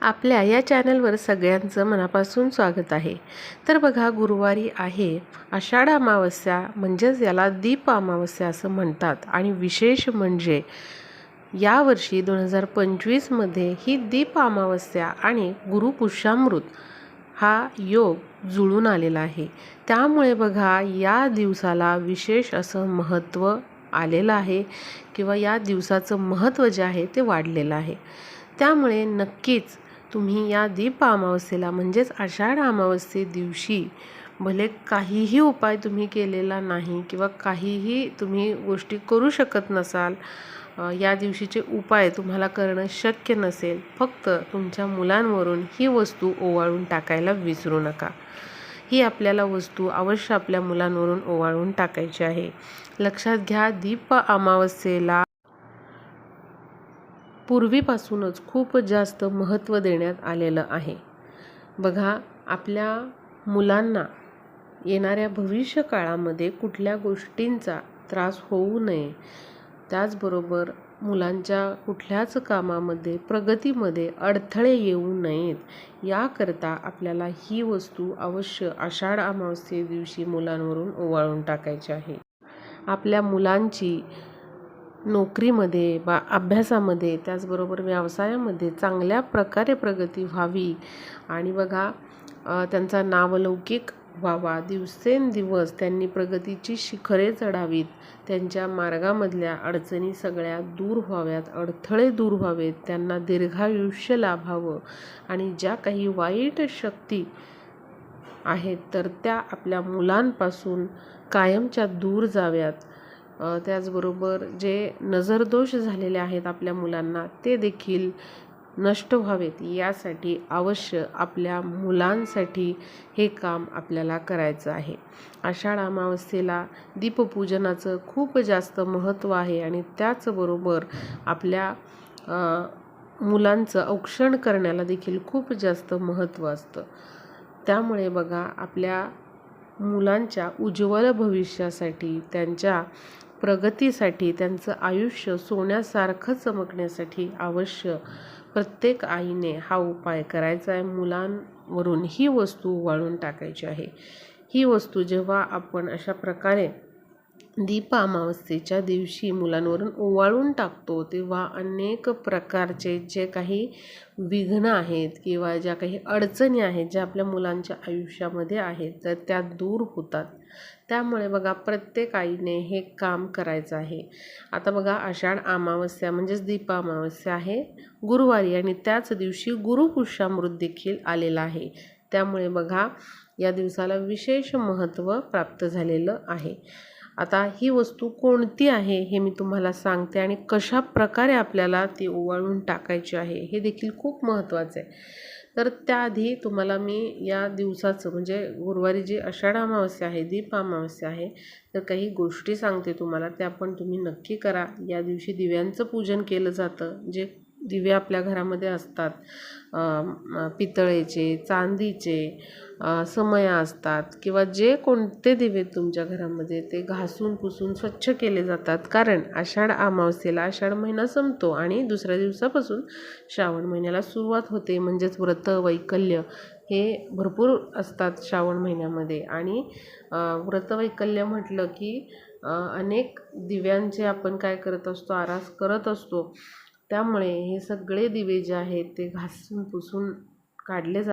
आपल्या या चॅनलवर सगळ्यांचं मनापासून स्वागत आहे. तर बघा गुरुवारी आहे. आषाढ अमावस्या म्हणजेच याला दीप अमावस्या असं म्हणतात. आणि विशेष म्हणजे यावर्षी दोन हजार पंचवीसमध्ये ही दीप अमावस्या आणि गुरुपुष्यामृत हा योग जुळून आलेला आहे. त्यामुळे बघा या दिवसाला विशेष असं महत्त्व आलेलं आहे किंवा या दिवसाचं महत्त्व जे आहे ते वाढलेलं आहे. त्यामुळे नक्कीच तुम्ही या दीप अमावस्येला म्हणजेच आषाढ अमावस्ये दिवशी भले काहीही उपाय तुम्ही केलेला नाही किंवा काहीही तुम्ही गोष्टी करू शकत नसाल या दिवशीचे उपाय तुम्हाला करणं शक्य नसेल. फक्त तुमच्या मुलांवरून ही वस्तू ओवाळून टाकायला विसरू नका. ही आपल्याला वस्तू अवश्य आपल्या मुलांवरून ओवाळून टाकायची आहे. लक्षात घ्या दीप अमावस्येला पूर्वीपासूनच खूप जास्त महत्त्व देण्यात आलेलं आहे. बघा आपल्या मुलांना येणाऱ्या भविष्य काळामध्ये कुठल्या गोष्टींचा त्रास होऊ नये त्याचबरोबर मुलांच्या कुठल्याच कामामध्ये प्रगतीमध्ये अडथळे येऊ नयेत याकरता आपल्याला ही वस्तू अवश्य आषाढ अमावस्ये दिवशी मुलांवरून ओवाळून टाकायची आहे. आपल्या मुलांची नोकरीमध्ये बा अभ्यासामध्ये त्याचबरोबर व्यवसायामध्ये चांगल्या प्रकारे प्रगती व्हावी. आणि बघा त्यांचा नावलौकिक व्हावा. दिवसेंदिवस त्यांनी प्रगतीची शिखरे चढावीत. त्यांच्या मार्गामधल्या अडचणी सगळ्या दूर व्हाव्यात अडथळे दूर व्हावेत. त्यांना दीर्घायुष्य लाभावं. आणि ज्या काही वाईट शक्ती आहेत तर त्या आपल्या मुलांपासून कायमच्या दूर जाव्यात. त्याचबरोबर जे नजरदोष झालेले आहेत आपल्या मुलांना ते देखील नष्ट व्हावेत. यासाठी अवश्य आपल्या मुलांसाठी हे काम आपल्याला करायचं आहे. आषाढ अमावस्येला दीपपूजनाचं खूप जास्त महत्त्व आहे आणि त्याचबरोबर आपल्या मुलांचं औक्षण करण्याला देखील खूप जास्त महत्त्व असतं. त्यामुळे बघा आपल्या मुलांच्या उज्ज्वल भविष्यासाठी त्यांच्या प्रगतीसाठी त्यांचं आयुष्य सोन्यासारखं चमकण्यासाठी अवश्य प्रत्येक आईने हा उपाय करायचा आहे. मुलांवरून ही वस्तू वाळून टाकायची आहे. ही वस्तू जेव्हा आपण अशा प्रकारे दीप अमावस्येच्या दिवशी मुलांवरून ओवाळून टाकतो तेव्हा अनेक प्रकारचे जे काही विघ्न आहेत किंवा ज्या काही अडचणी आहेत ज्या आपल्या मुलांच्या आयुष्यामध्ये आहेत तर त्या दूर होतात. त्यामुळे बघा प्रत्येक आईने हे काम करायचं आहे. आता बघा आषाढ अमावस्या म्हणजेच दीप अमावस्या आहे. गुरुवारी आणि त्याच दिवशी गुरुपुष्यामृत देखील आलेला आहे. त्यामुळे बघा या दिवसाला विशेष महत्त्व प्राप्त झालेलं आहे. आता ही वस्तू कोणती आहे हे मी तुम्हाला सांगते आणि कशा प्रकारे आपल्याला ती ओवाळून टाकायची आहे हे देखील खूप महत्त्वाचं आहे. तर त्याआधी तुम्हाला मी या दिवसाचं म्हणजे गुरुवारी जी आषाढ अमावस्या आहे दीप अमावस्या आहे तर काही गोष्टी सांगते तुम्हाला त्या पण तुम्ही नक्की करा. या दिवशी दिव्यांचं पूजन केलं जातं जे दिवे आपल्या घरामध्ये असतात. पितळेचे चांदीचे समया असतात किंवा जे कोणते दिवे तुमच्या घरामध्ये ते घासून पुसून स्वच्छ केले जातात. कारण आषाढ अमावस्येला आषाढ महिना संपतो आणि दुसऱ्या दिवसापासून श्रावण महिन्याला सुरुवात होते. म्हणजेच व्रत वैकल्य हे भरपूर असतात श्रावण महिन्यामध्ये. आणि व्रत वैकल्य म्हटलं की अनेक दिव्यांचे आपण काय करत असतो आरास करत असतो. त्यामुळे हे सगळे दिवे जे आहेत ते घासून पुसून काढले जातात.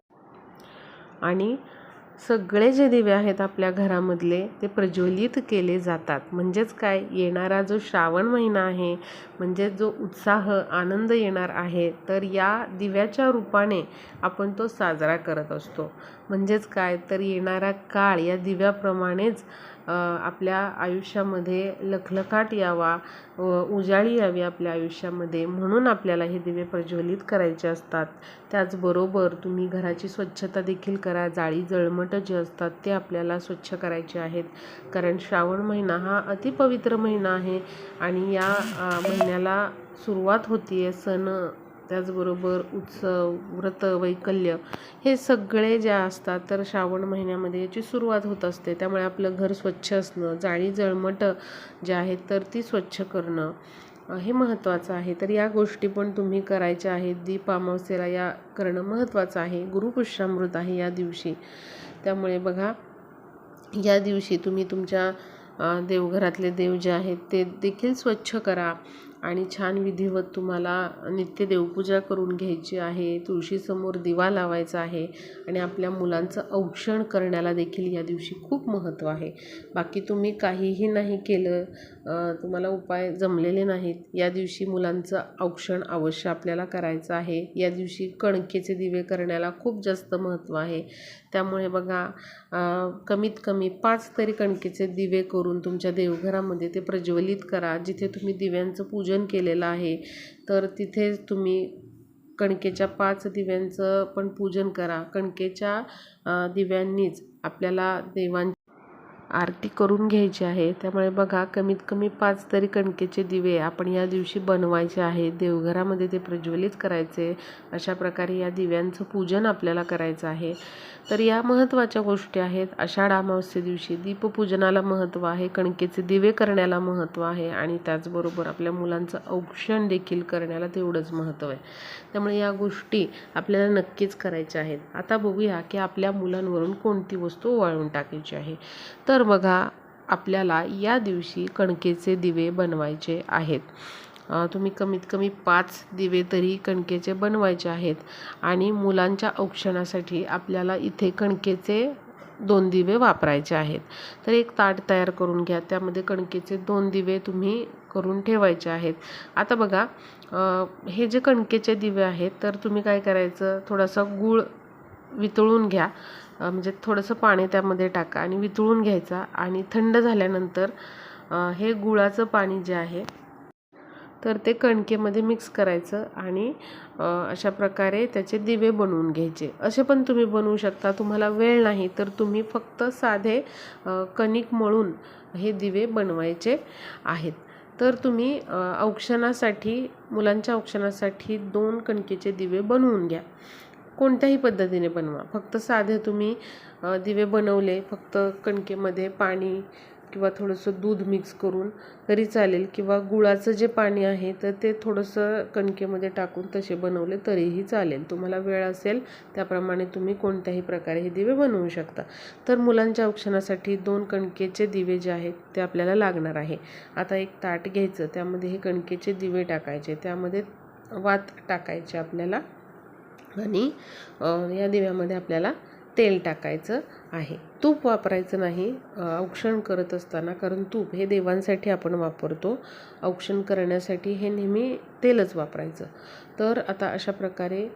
आणि सगळे जे दिवे आहेत आपल्या घरामधले ते प्रज्वलित केले जातात. म्हणजेच काय? येणारा जो श्रावण महिना आहे म्हणजे जो उत्साह आनंद येणार आहे तर या दिव्याच्या रूपाने आपण तो साजरा करत असतो. म्हणजेच काय? तर येणारा काळ या दिव्याप्रमाणेच आपल्या आयुष्यामध्ये लखलखाट यावा व उजाळी यावी आपल्या आयुष्यामध्ये म्हणून आपल्याला हे दिवे प्रज्वलित करायचे असतात. त्याचबरोबर तुम्ही घराची स्वच्छता देखील करा. जाळी जळमटं जे असतात ते आपल्याला स्वच्छ करायचे आहेत. कारण श्रावण महिना हा अतिपवित्र महिना आहे आणि या महिन्याला सुरुवात होती आहे सण त्याचबरोबर उत्सव व्रत वैकल्य हे सगळे ज्या असतात तर श्रावण महिन्यामध्ये याची सुरुवात होत असते. त्यामुळे आपलं घर स्वच्छ असणं जाळी जळमटं जे आहेत तर ती स्वच्छ करणं हे महत्त्वाचं आहे. तर या गोष्टी पण तुम्ही करायच्या आहेत. दीप अमावस्येला या करणं महत्त्वाचं आहे. गुरुपुष्यामृत आहे या दिवशी. त्यामुळे बघा या दिवशी तुम्ही तुमच्या देवघरातले देव जे आहेत ते देखील स्वच्छ करा. आणि छान विधिवत तुम्हाला नित्य देवपूजा करून घ्यायची आहे तुळशीसमोर दिवा लावायचा आहे आणि आपल्या मुलांचं औक्षण करण्याला देखील या दिवशी खूप महत्त्व आहे. बाकी तुम्ही काहीही नाही केलं तुम्हाला उपाय जमलेले नाहीत या दिवशी मुलांचं औक्षण अवश्य आपल्याला करायचं आहे. या दिवशी कणकेचे दिवे करण्याला खूप जास्त महत्त्व आहे. त्यामुळे बघा कमीत कमी पाच तरी कणकेचे दिवे करून तुमच्या देवघरामध्ये ते प्रज्वलित करा जिथे तुम्ही दिव्यांचं पूजन केलेलं आहे. तर तिथे तुम्ही कणकेच्या पाच दिव्यांचं पण पूजन करा. कणकेच्या दिव्यांनीच आपल्याला देवां आरती करून घ्यायची आहे. त्यामुळे बघा कमीत कमी पाच तरी कणकेचे दिवे आपण या दिवशी बनवायचे आहे. देवघरामध्ये ते प्रज्वलित करायचे. अशा प्रकारे या दिव्यांचं पूजन आपल्याला करायचं आहे. तर या महत्त्वाच्या गोष्टी आहेत. आषाढ अमावस्ये दिवशी दीपपूजनाला महत्त्व आहे. कणकेचे दिवे करण्याला महत्त्व आहे. आणि त्याचबरोबर आपल्या मुलांचं औक्षण देखील करण्याला तेवढंच महत्त्व आहे. त्यामुळे या गोष्टी आपल्याला नक्कीच करायच्या आहेत. आता बघूया की आपल्या मुलांवरून कोणती वस्तू वाळून टाकायची आहे. तर तर बघा आपल्याला या दिवशी कणकेचे दिवे बनवायचे आहेत. तुम्ही कमीत कमी पाच दिवे तरी कणकेचे बनवायचे आहेत आणि मुलांच्या औक्षणासाठी आपल्याला इथे कणकेचे दोन दिवे वापरायचे आहेत. तर एक ताट तयार करून घ्या त्यामध्ये कणकेचे दोन दिवे तुम्ही करून ठेवायचे आहेत. आता बघा हे जे कणकेचे दिवे आहेत तर तुम्ही काय करायचं? थोडासा गूळ वितळून घ्या. म्हणजे थोडंसं पाणी त्यामध्ये टाका आणि वितळून घ्यायचा. आणि थंड झाल्यानंतर हे गुळाचं पाणी जे आहे तर ते कणकेमध्ये मिक्स करायचं आणि अशा प्रकारे त्याचे दिवे बनवून घ्यायचे. असे पण तुम्ही बनवू शकता. तुम्हाला वेळ नाही तर तुम्ही फक्त साधे कणिक मळून हे दिवे बनवायचे आहेत. तर तुम्ही औक्षणासाठी मुलांच्या औक्षणासाठी दोन कणकेचे दिवे बनवून घ्या. कोणत्याही पद्धतीने बनवा. फक्त साधे तुम्ही दिवे बनवले फक्त कणकेमध्ये पाणी किंवा थोडंसं दूध मिक्स करून तरी चालेल किंवा गुळाचं जे पाणी आहे तर ते थोडंसं कणकेमध्ये टाकून तसे बनवले तरीही चालेल. तुम्हाला वेळ असेल त्याप्रमाणे तुम्ही कोणत्याही प्रकारे हे दिवे बनवू शकता. तर मुलांच्या औक्षणासाठी दोन कणकेचे दिवे जे आहेत ते आपल्याला लागणार आहे. आता एक ताट घ्यायचं त्यामध्ये हे कणकेचे दिवे टाकायचे. त्यामध्ये वात टाकायचे आपल्याला. आणि या दिव्यामध्ये आपल्याला तेल टाकायचं आहे. तूप वापरायचं नाही. औक्षण करत असताना कारण तूप हे देवांसाठी आपण वापरतो. औक्षण करण्यासाठी हे नेहमी तेलच वापरायचं. तर आता अशा प्रकारे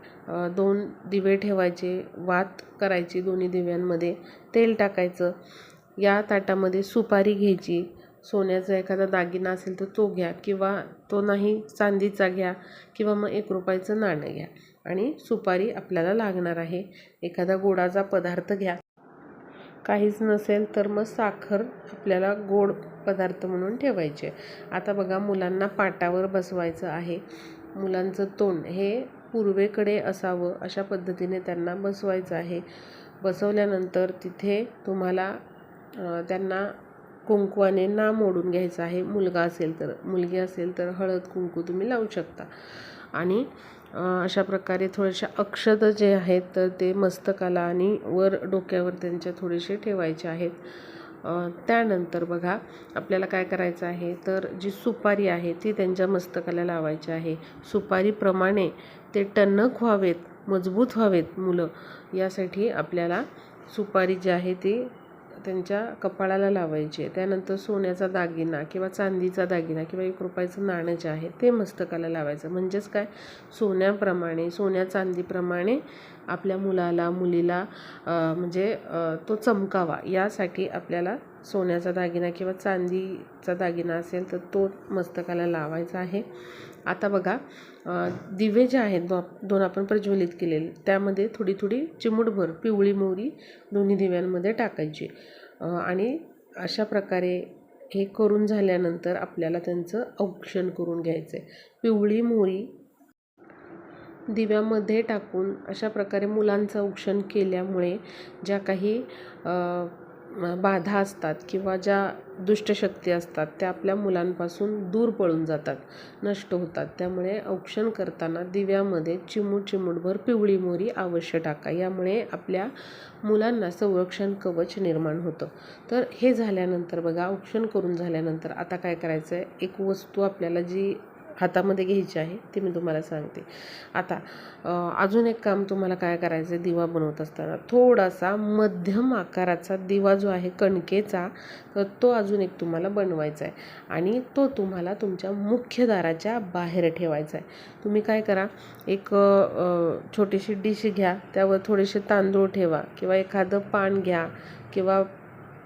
दोन दिवे ठेवायचे वात करायची दोन्ही दिव्यांमध्ये तेल टाकायचं. या ताटामध्ये सुपारी घ्यायची. सोन्याचा एखादा दागिना असेल तर तो घ्या किंवा तो नाही चांदीचा घ्या किंवा मग एक रुपयाचं नाणं घ्या. आणि सुपारी आपल्याला लागणार आहे. एखादा गोडाचा पदार्थ घ्या. काहीच नसेल तर मग साखर आपल्याला गोड पदार्थ म्हणून ठेवायचे. आता बघा मुलांना पाटावर बसवायचं आहे. मुलांचं तोंड हे पूर्वेकडे असावं अशा पद्धतीने त्यांना बसवायचं आहे. बसवल्यानंतर तिथे तुम्हाला त्यांना कुंकवाने नाम ओढून घ्यायचं आहे. मुलगा असेल तर मुलगी असेल तर हळद कुंकू तुम्ही लावू शकता. आणि अशा प्रकारे थोड्याशा अक्षत जे आहेत तर ते मस्तकाला आणि वर डोक्यावर त्यांच्या थोडेसे ठेवायचे आहेत. त्यानंतर बघा आपल्याला काय करायचं आहे? तर जी सुपारी आहे ती त्यांच्या मस्तकाला लावायची आहे. सुपारीप्रमाणे ते टणक व्हावेत मजबूत व्हावेत मुलं. यासाठी आपल्याला सुपारी जी आहे ती त्यांच्या कपाळाला लावायचे त्यानंतर सोन्याचा दागिना किंवा चांदीचा दागिना किंवा एक रुपयाचं नाणं जे आहे ते मस्तकाला लावायचं. म्हणजेच काय? सोन्याप्रमाणे सोन्या चांदीप्रमाणे आपल्या मुलाला मुलीला म्हणजे तो चमकावा. यासाठी आपल्याला सोन्याचा दागिना किंवा चांदीचा दागिना असेल तर तो मस्तकाला लावायचा आहे. आता बघा दिवे जे आहेत दो दोन आपण प्रज्वलित केलेले त्यामध्ये थोडी थोडी चिमूटभर पिवळी मोहरी दोन्ही दिव्यांमध्ये टाकायची. आणि अशा प्रकारे हे करून झाल्यानंतर आपल्याला त्यांचं औक्षण करून घ्यायचं आहे पिवळी मोहरी दिव्यामध्ये टाकून अशा प्रकारे मुलांचं औक्षण केल्यामुळे ज्या काही बाधा असतात किंवा ज्या दुष्टशक्ती असतात त्या आपल्या मुलांपासून दूर पळून जातात नष्ट होतात. त्यामुळे औक्षण करताना दिव्यामध्ये चिमूट चिमूटभर पिवळी मोहरी अवश्य टाका. यामुळे आपल्या मुलांना संरक्षण कवच निर्माण होतं. तर हे झाल्यानंतर बघा औक्षण करून झाल्यानंतर आता काय करायचं आहे एक वस्तू आपल्याला जी हातामध्ये घ्यायची आहे ती मी तुम्हाला सांगते. आता अजून एक काम तुम्हाला काय करायचं आहे दिवा बनवत असताना. थोडासा मध्यम आकाराचा दिवा जो आहे कणकेचा तर तो अजून एक तुम्हाला बनवायचा आहे आणि तो तुम्हाला तुमच्या मुख्य दाराच्या बाहेर ठेवायचा आहे तुम्ही काय करा एक छोटीशी डिश घ्या त्यावर थोडेसे तांदूळ ठेवा किंवा एखादं पान घ्या किंवा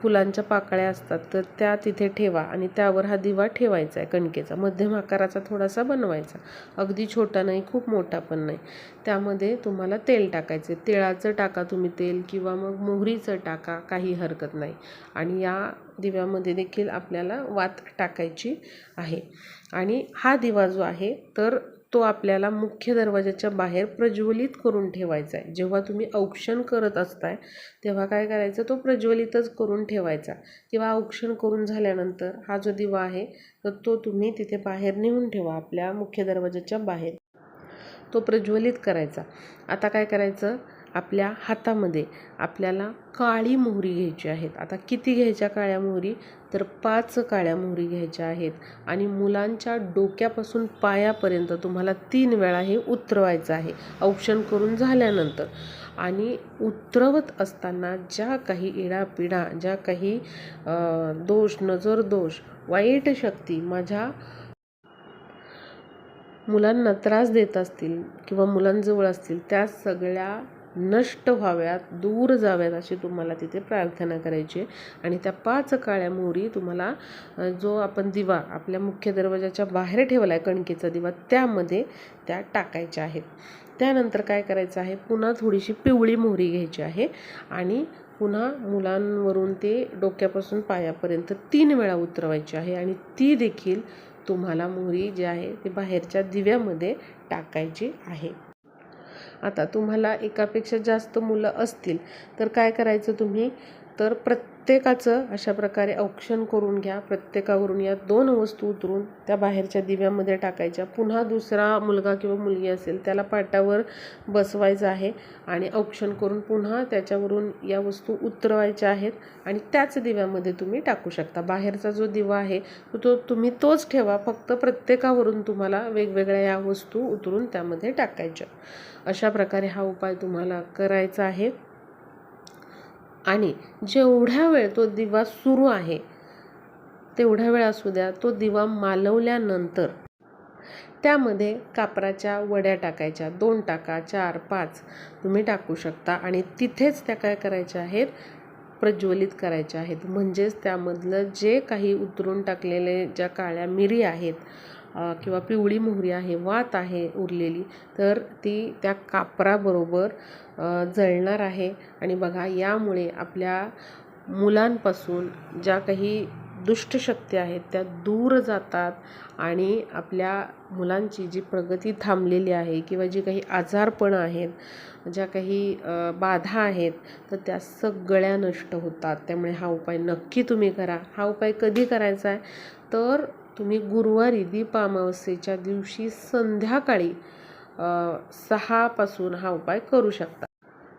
फुलांच्या पाकळ्या असतात तर त्या तिथे ठेवा आणि त्यावर हा दिवा ठेवायचा आहे कणकेचा. मध्यम आकाराचा थोडासा बनवायचा. अगदी छोटा नाही खूप मोठा पण नाही. त्यामध्ये तुम्हाला तेल टाकायचे. तिळाचं टाका तुम्ही तेल किंवा मग मोहरीचं टाका काही हरकत नाही. आणि या दिव्यामध्ये देखील आपल्याला वात टाकायची आहे. आणि हा दिवा जो आहे तर तो आपल्याला मुख्य दरवाजाच्या बाहेर प्रज्वलित करून ठेवायचा आहे जेव्हा तुम्ही औक्षण करत असताय तेव्हा काय करायचं? तो प्रज्वलितच करून ठेवायचा. किंवा औक्षण करून झाल्यानंतर हा जो दिवा आहे तर तो तुम्ही तिथे बाहेर नेऊन ठेवा आपल्या मुख्य दरवाजाच्या बाहेर. तो प्रज्वलित करायचा. आता काय करायचं? आपल्या हातामध्ये आपल्याला काळी मोहरी घ्यायची आहेत. आता किती घ्यायच्या काळ्या मोहरी? तर पाच काळ्या मोहरी घ्यायच्या आहेत. आणि मुलांच्या डोक्यापासून पायापर्यंत तुम्हाला तीन वेळा हे उतरवायचं आहे. औक्षण करून झाल्यानंतर. आणि उतरवत असताना ज्या काही इडापिडा ज्या काही दोष नजर दोष वाईट शक्ती माझ्या मुलांना त्रास देत असतील किंवा मुलांजवळ असतील त्या सगळ्या नष्ट व्हाव्यात दूर जाव्यात अशी तुम्हाला तिथे प्रार्थना करायची आहे. आणि त्या पाच काळ्या मोहरी तुम्हाला जो आपण दिवा आपल्या मुख्य दरवाजाच्या बाहेर ठेवला आहे कणकेचा दिवा त्यामध्ये त्या टाकायच्या आहेत. त्यानंतर काय करायचं आहे? पुन्हा थोडीशी पिवळी मोहरी घ्यायची आहे आणि पुन्हा मुलांवरून ते डोक्यापासून पायापर्यंत तीन वेळा उतरवायची आहे आणि ती देखील तुम्हाला मोहरी जी आहे ती बाहेरच्या दिव्यामध्ये टाकायची आहे. आता तुम्हाला एकापेक्षा जास्त मुलं असतील तर काय करायचं तुम्ही? तर प्रत्येकाचं अशा प्रकारे औक्षण करून घ्या. प्रत्येकावरून या दोन वस्तू उतरून त्या बाहेरच्या दिव्यामध्ये टाकायच्या. पुन्हा दुसरा मुलगा किंवा मुलगी असेल त्याला पाटावर बसवायचं आहे आणि औक्षण करून पुन्हा त्याच्यावरून या वस्तू उतरवायच्या आहेत आणि त्याच दिव्यामध्ये तुम्ही टाकू शकता. बाहेरचा जो दिवा आहे तो तुम्ही तोच ठेवा. फक्त प्रत्येकावरून तुम्हाला वेगवेगळ्या या वस्तू उतरून त्यामध्ये टाकायच्या. अशा प्रकारे हा उपाय तुम्हाला करायचा आहे. आणि जेवढ्या वेळ तो दिवा सुरू आहे तेवढ्या वेळ असू द्या तो दिवा मालवल्यानंतर. त्यामध्ये कापराच्या वड्या टाकायच्या दोन टाका चार पाच तुम्ही टाकू शकता. आणि तिथेच त्या काय करायच्या आहेत? प्रज्वलित करायच्या आहेत. म्हणजेच त्यामधलं जे काही उतरून टाकलेले ज्या काळ्या मिरी आहेत किंवा पिवळी मोहरी आहे वात आहे उरलेली तर ती त्या कापराबरोबर जळणार आहे. आणि बघा यामुळे आपल्या मुलांपासून ज्या काही दुष्टशक्ती आहेत त्या दूर जातात आणि आपल्या मुलांची जी प्रगती थांबलेली आहे किंवा जी काही आजारपणं आहेत ज्या काही बाधा आहेत तर त्या सगळ्या नष्ट होतात. त्यामुळे हा उपाय नक्की तुम्ही करा. हा उपाय कधी करायचा आहे? तर तुम्ही गुरुवारी दीप अमावस्येच्या दिवशी संध्याकाळी सहापासून हा उपाय करू शकता.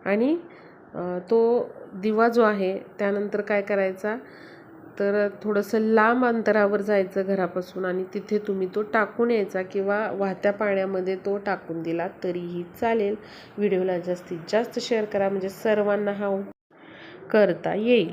आणि तो दिवा जो आहे त्यानंतर काय करायचा? तर थोडंसं लांब अंतरावर जायचं घरापासून आणि तिथे तुम्ही तो टाकून यायचा किंवा वाहत्या पाण्यामध्ये तो टाकून दिला तरीही चालेल. व्हिडिओला जास्तीत जास्त शेअर करा. म्हणजे सर्वांना हा करता येईल.